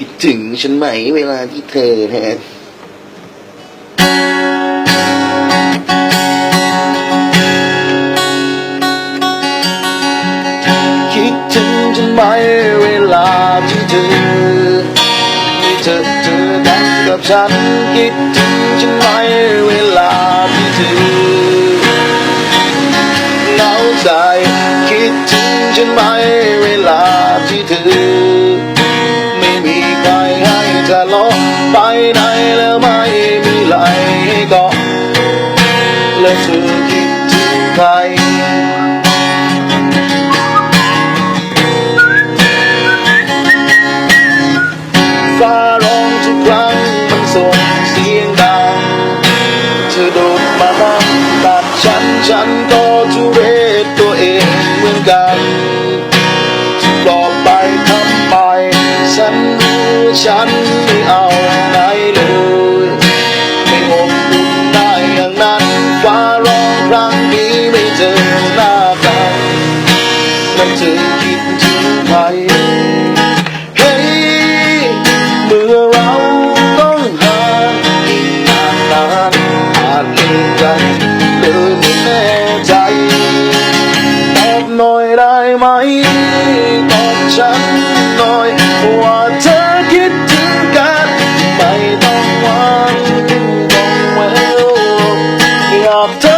คิดถึงฉันไหมเวลาที่เธอแทนคิดถึงฉันไหมเวลาที่เธอที่เธอเจอกันกับฉันคิดถึงฉันไหมเวลาที่เธอเหงาใจคิดถึงฉันไหม จะลาะไปไหนแล้วไม่มีไหลเกาะแล้วเธอคิดถึงใครฟ้าร้องทุกครั้งมันส่งเสียงดังเธอโดดมา ฉันไม่เอาไหนเลยไม่อบอุ่นได้อย่างนั้นฟ้าร้องครั้งนี้ไม่เจอหน้ากันแล้วเธอคิดถึงใครเฮ้ยเมื่อเราต้องห่างอีกนานนานอาจลืมกันเลยไม่แน่ใจตอบหน่อยได้ไหมตอบฉันหน่อยว่า Stop